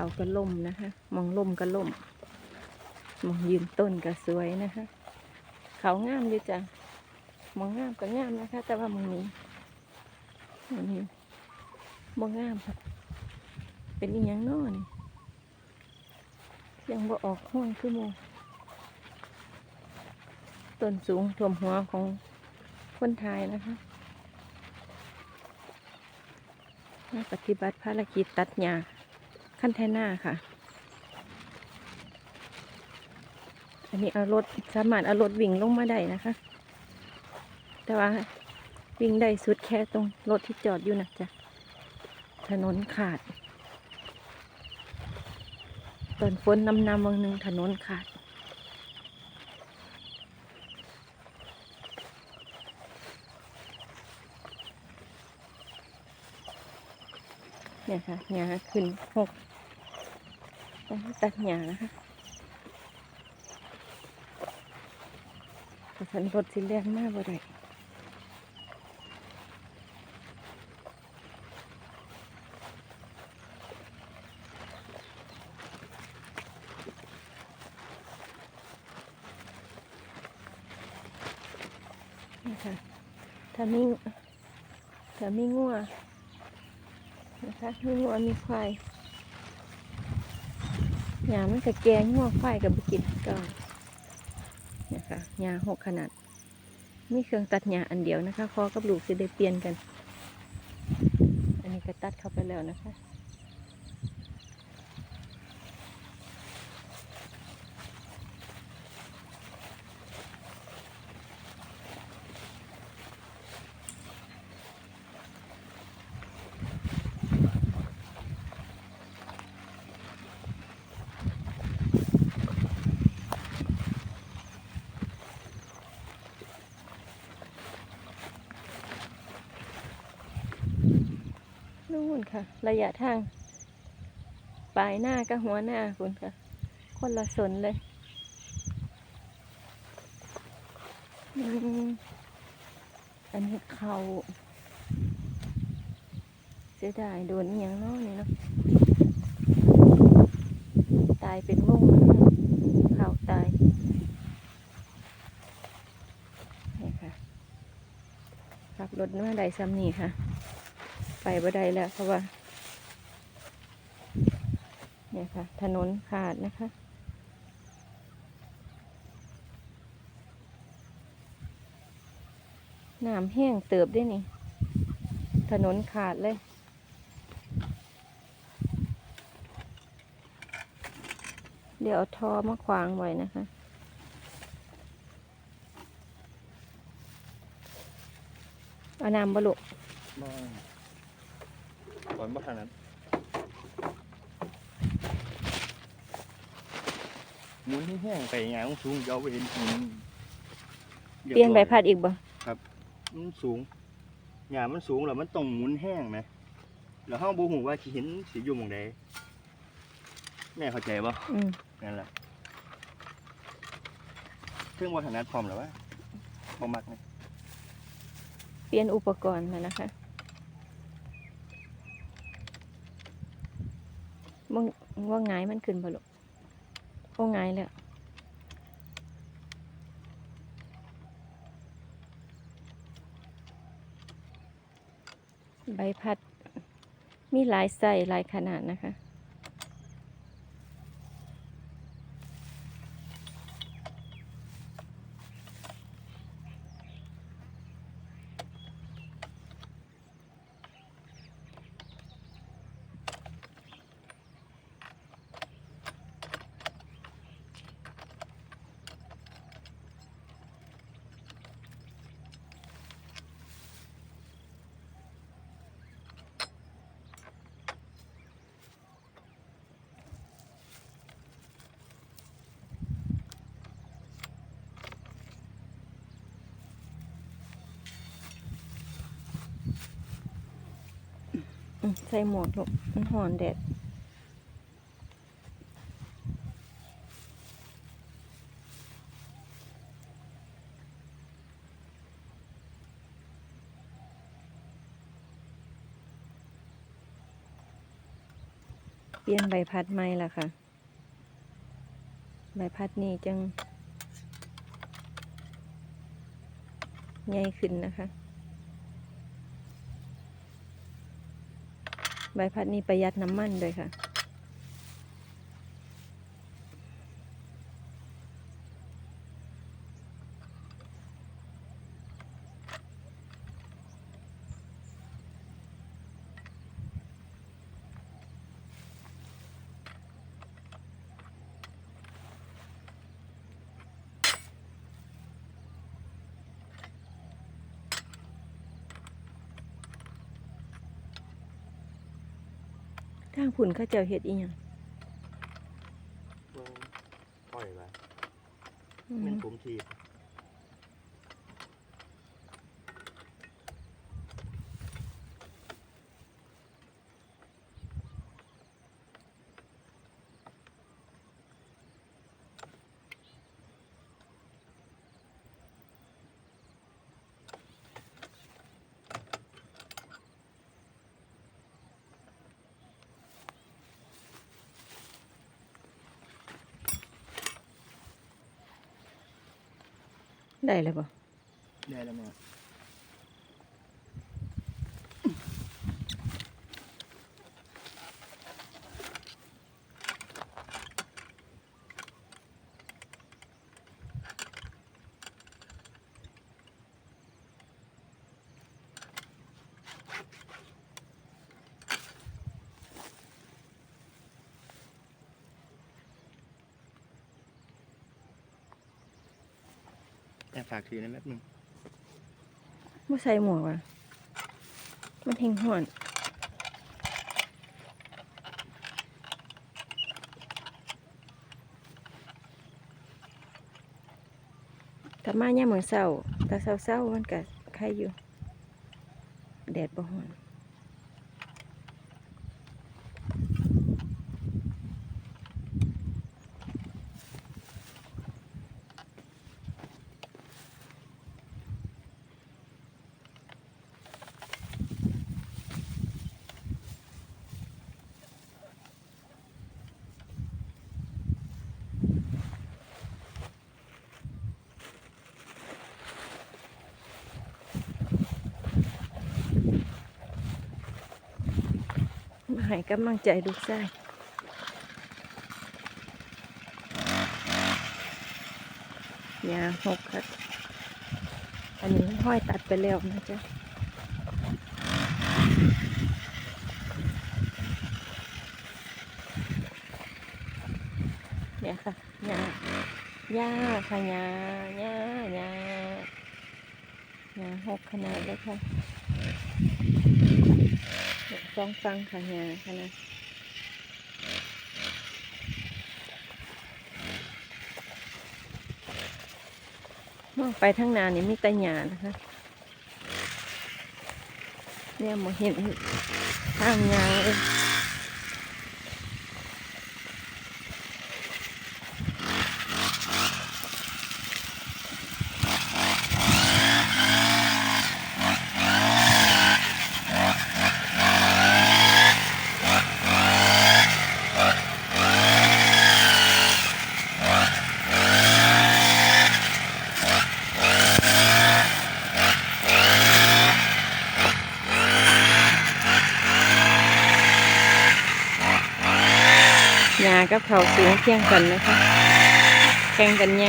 เขาก็ล่มนะคะ มองล่มก็ล่ม มองยืนต้นก็สวยนะคะ เขางามอยู่จ้ะมองงามก็งามนะคะ แต่ว่ามองนี้มองนี้มองงามค่ะเป็นอีหยังนอนี่ยังบ่ออกห้องคือหมูต้นสูงท่วมหัวของคนไทยนะคะมาปฏิบัติภารกิจตัดหญ้า ขั้นแทน่าค่ะ อันนี้เอารถสามารถเอารถวิ่งลงมาได้นะคะ แต่ว่าวิ่งได้สุดแค่ตรงรถที่จอดอยู่นะจ๊ะถนนขาด ตอนฝนนำนำวังหนึ่งถนนขาดเนี่ยค่ะหญ้าขึ้นหก ตัดหญ้านะคะแต่ฉันรถสิแรงมากบ่ได้นี่ค่ะถ้ามีถ้ามีงัวนะคะมีงัวมีควาย ยามันก็แกงงวควายกับบุกินก็นะคะยาหกขนาด มีเครื่องตัดหญ้าอันเดียวนะคะคอกับลูกจะได้เปลี่ยนกัน อันนี้ก็ตัดเข้าไปแล้วนะคะ นู่นค่ะ ระยะทางปลายหน้ากับหัวหน้าคุณค่ะ คนละสนเลยอันนี้เขาเสียดายโดนอย่างเน้อนี่เนาะตายเป็นวงนะคะเขาตายนี่ค่ะขับรถมาได้ซ้ำนี่ค่ะ ไปบ่ได้แล้ว เพราะว่าเนี่ยค่ะ ถนนขาดนะคะ น้ำแห้งเติบได้นี่ ถนนขาดเลยเดี๋ยวเอาทอมาขวางไว้นะคะ เอาน้ำบลุบ ก่อนบ้านนั้นหมุนให้แห้งไปอย่างงสูงยาวไปเห็นหินเปลี่ยนใบพัดอีกบ่มันสูงหญ้ามันสูงแล้วมันต้องหมุนแห้งไหมแล้วเฮาบ่ฮู้ว่าสิเห็นสิอยู่หม่องใดแม่เข้าใจบ่อืมนั่นแหละเครื่องบ่ถนัดพร้อมแล้ววะบ่มักนะเปลี่ยนอุปกรณ์มานะคะ มึงว่าไงายมันขึ้นบ่ลูกโอ้ไงายแล้วใบพัดมีหลายไส้หลายขนาดนะคะ ใส่หมวกลูกมันหอนแดดเปลี่ยนใบพัดใหม่ละค่ะ ใบพัดนี่จัง ใหญ่ขึ้นนะคะ ใบพัดนี่ประหยัดน้ำมันด้วยค่ะ ทางผุ่นเข้าเจ้าเฮ็ดอีหยังปล่อยไว้อืเป็นมผมทีบ ได้เลยบ่ได้แล้วแม่ แต่ฝากถือนะแป๊บหนึงบ่ใส่หมวกอะมันเฮงห่วนถ้ามาเนี่ยเหมือนเช้าแต่เช้าๆมันก็ใครอยู่แดดบ่ฮ้อน ให้กำลังใจลูกชายยาหกครับ อันนี้ห้อยตัดไปแล้วนะจ๊ะเนี่ยค่ะยาย่าค่ะยาย่ายายาหกขนาดเลยค่ะ สองฟังค่ะยาขนาดมองไปทางนานี่มีแต่หยานะคะ เนี่ยมองเห็นทางยางเลย ยากับเขาสูงเที่ยงกันนะคะ แข่งกันไง